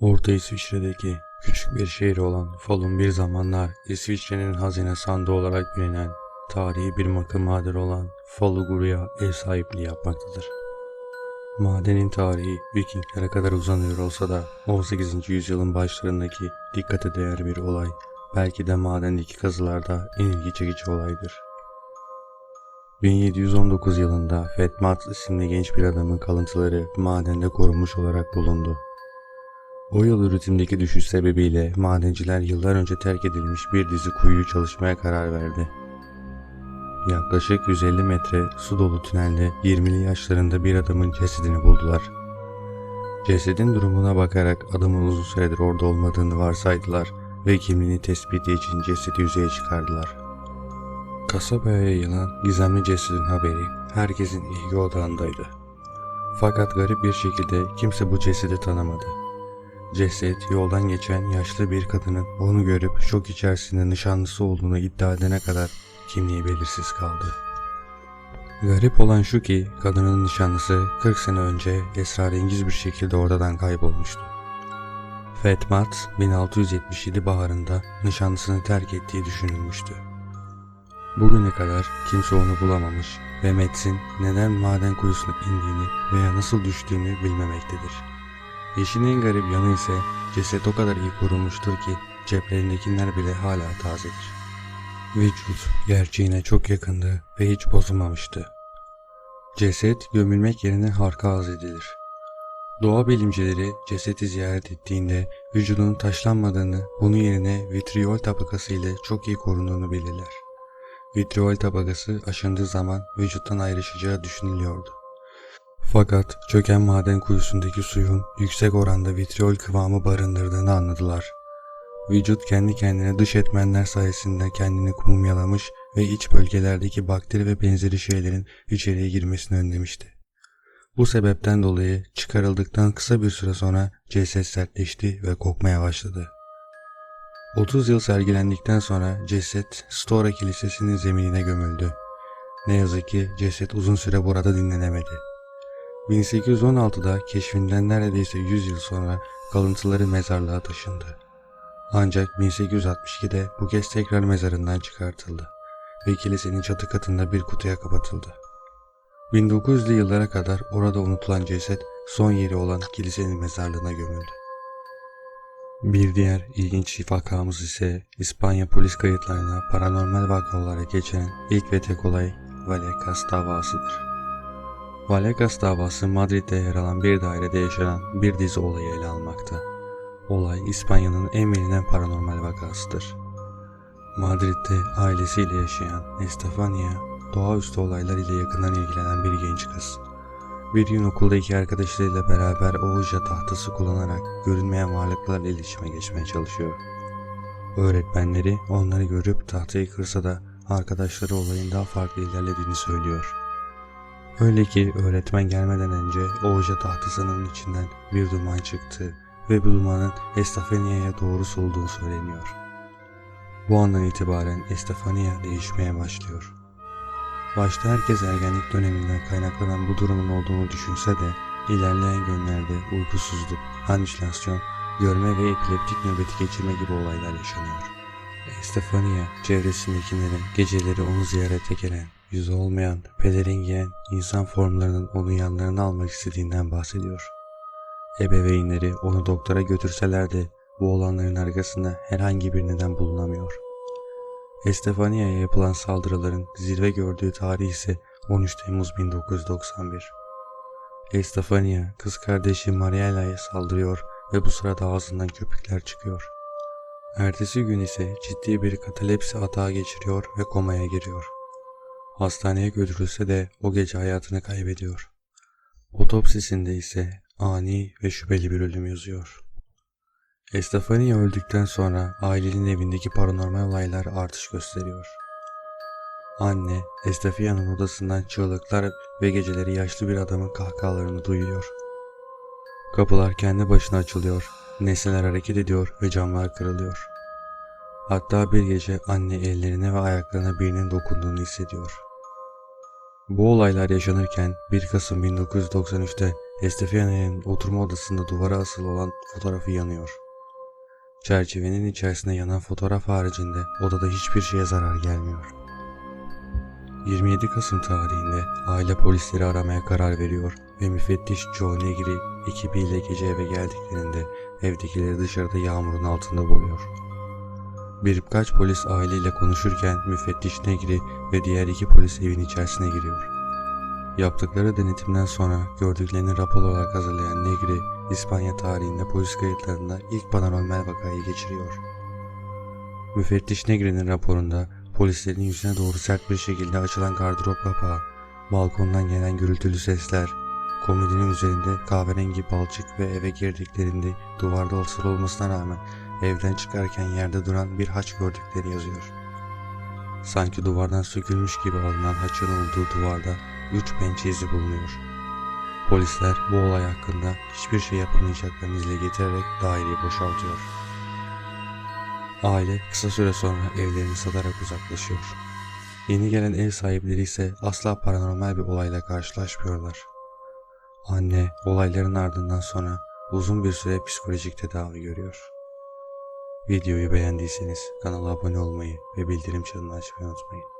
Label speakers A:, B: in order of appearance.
A: Orta İsviçre'deki küçük bir şehir olan Falun bir zamanlar İsviçre'nin hazine sandığı olarak bilinen tarihi bir makam madeni olan Faluguru'ya ev sahipliği yapmaktadır. Madenin tarihi Vikinglere kadar uzanıyor olsa da 18. yüzyılın başlarındaki dikkate değer bir olay belki de madendeki kazılarda en ilgi çekici olaydır. 1719 yılında Fetmat isimli genç bir adamın kalıntıları madende korunmuş olarak bulundu. O yıl üretimdeki düşüş sebebiyle madenciler yıllar önce terk edilmiş bir dizi kuyuyu çalışmaya karar verdi. Yaklaşık 150 metre su dolu tünelde 20'li yaşlarında bir adamın cesedini buldular. Cesedin durumuna bakarak adamın uzun süredir orada olmadığını varsaydılar ve kimliğini tespiti için cesedi yüzeye çıkardılar. Kasabaya yayılan gizemli cesedin haberi herkesin ilgi odağındaydı. Fakat garip bir şekilde kimse bu cesedi tanımadı. Ceset yoldan geçen yaşlı bir kadının onu görüp şok içerisinde nişanlısı olduğunu iddia edene kadar kimliği belirsiz kaldı. Garip olan şu ki kadının nişanlısı 40 sene önce esrarengiz bir şekilde ortadan kaybolmuştu. Fetmat 1677 baharında nişanlısını terk ettiği düşünülmüştü. Bugüne kadar kimse onu bulamamış ve Metz'in neden maden kuyusuna indiğini veya nasıl düştüğünü bilmemektedir. İşin en garip yanı ise ceset o kadar iyi korunmuştur ki ceplerindekiler bile hala tazedir. Vücut gerçeğine çok yakındı ve hiç bozulmamıştı. Ceset gömülmek yerine harka az edilir. Doğa bilimcileri cesedi ziyaret ettiğinde vücudunun taşlanmadığını, bunun yerine vitriol tabakası ile çok iyi korunduğunu bilirler. Vitriol tabakası aşındığı zaman vücuttan ayrışacağı düşünülüyordu. Fakat çöken maden kuyusundaki suyun yüksek oranda vitriol kıvamı barındırdığını anladılar. Vücut kendi kendine dış etmenler sayesinde kendini kumyalamış ve iç bölgelerdeki bakteri ve benzeri şeylerin içeriye girmesini önlemişti. Bu sebepten dolayı çıkarıldıktan kısa bir süre sonra ceset sertleşti ve kokmaya başladı. 30 yıl sergilendikten sonra ceset Stora Kilisesi'nin zeminine gömüldü. Ne yazık ki ceset uzun süre burada dinlenemedi. 1816'da keşfinden neredeyse 100 yıl sonra kalıntıları mezarlığa taşındı. Ancak 1862'de bu kez tekrar mezarından çıkartıldı ve kilisenin çatı katında bir kutuya kapatıldı. 1900'lü yıllara kadar orada unutulan ceset son yeri olan kilisenin mezarlığına gömüldü. Bir diğer ilginç vakamız ise İspanya polis kayıtlarına paranormal vaka olarak geçen ilk ve tek olay Vallecas davasıdır. Vallecas davası Madrid'de yer alan bir dairede yaşanan bir dizi olayı ele almakta. Olay İspanya'nın en bilinen paranormal vakasıdır. Madrid'de ailesiyle yaşayan Estefania, doğaüstü olaylar ile yakından ilgilenen bir genç kız. Bir gün okulda iki arkadaşlarıyla beraber Ouija tahtası kullanarak görünmeyen varlıklarla iletişime geçmeye çalışıyor. Öğretmenleri onları görüp tahtayı kırsa da arkadaşları olayın daha farklı ilerlediğini söylüyor. Öyle ki öğretmen gelmeden önce Ouija tahtasının içinden bir duman çıktı ve bu dumanın Estefania'ya doğru solduğu söyleniyor. Bu andan itibaren Estefania değişmeye başlıyor. Başta herkes ergenlik döneminden kaynaklanan bu durumun olduğunu düşünse de ilerleyen günlerde uykusuzluk, halüsinasyon, görme ve epileptik nöbeti geçirme gibi olaylar yaşanıyor. Estefania çevresindekilerin geceleri onu ziyarete gelen, yüzü olmayan, pelerin insan formlarının onu yanlarına almak istediğinden bahsediyor. Ebeveynleri onu doktora götürseler de bu olanların arkasında herhangi bir neden bulunamıyor. Estefania'ya yapılan saldırıların zirve gördüğü tarih ise 13 Temmuz 1991. Estefania kız kardeşi Mariela'ya saldırıyor ve bu sırada ağzından köpükler çıkıyor. Ertesi gün ise ciddi bir katalepsi atağı geçiriyor ve komaya giriyor. Hastaneye götürülse de o gece hayatını kaybediyor. Otopsisinde ise ani ve şüpheli bir ölüm yazıyor. Estefania öldükten sonra ailenin evindeki paranormal olaylar artış gösteriyor. Anne, Estefania'nın odasından çığlıklar ve geceleri yaşlı bir adamın kahkahalarını duyuyor. Kapılar kendi başına açılıyor, nesneler hareket ediyor ve camlar kırılıyor. Hatta bir gece anne ellerine ve ayaklarına birinin dokunduğunu hissediyor. Bu olaylar yaşanırken 1 Kasım 1993'te Estefana'nın oturma odasında duvara asılı olan fotoğrafı yanıyor. Çerçevenin içerisinde yanan fotoğraf haricinde odada hiçbir şeye zarar gelmiyor. 27 Kasım tarihinde aile polisleri aramaya karar veriyor ve müfettiş Joe Negri ekibiyle gece eve geldiklerinde evdekileri dışarıda yağmurun altında buluyor. Birkaç polis aileyle konuşurken müfettiş Negri ve diğer iki polis evin içerisine giriyor. Yaptıkları denetimden sonra gördüklerini rapor olarak hazırlayan Negri, İspanya tarihinde polis kayıtlarında ilk paranormal vakayı geçiriyor. Müfettiş Negri'nin raporunda polislerin yüzüne doğru sert bir şekilde açılan gardırop kapağı, balkondan gelen gürültülü sesler, komodinin üzerinde kahverengi balçık ve eve girdiklerinde duvarda asılı olmasına rağmen evden çıkarken yerde duran bir haç gördükleri yazıyor. Sanki duvardan sökülmüş gibi alınan haçın olduğu duvarda üç pençe izi bulunuyor. Polisler bu olay hakkında hiçbir şey yapamayacaklarını dile getirerek daireyi boşaltıyor. Aile kısa süre sonra evlerini satarak uzaklaşıyor. Yeni gelen ev sahipleri ise asla paranormal bir olayla karşılaşmıyorlar. Anne olayların ardından sonra uzun bir süre psikolojik tedavi görüyor. Videoyu beğendiyseniz kanala abone olmayı ve bildirim çanını açmayı unutmayın.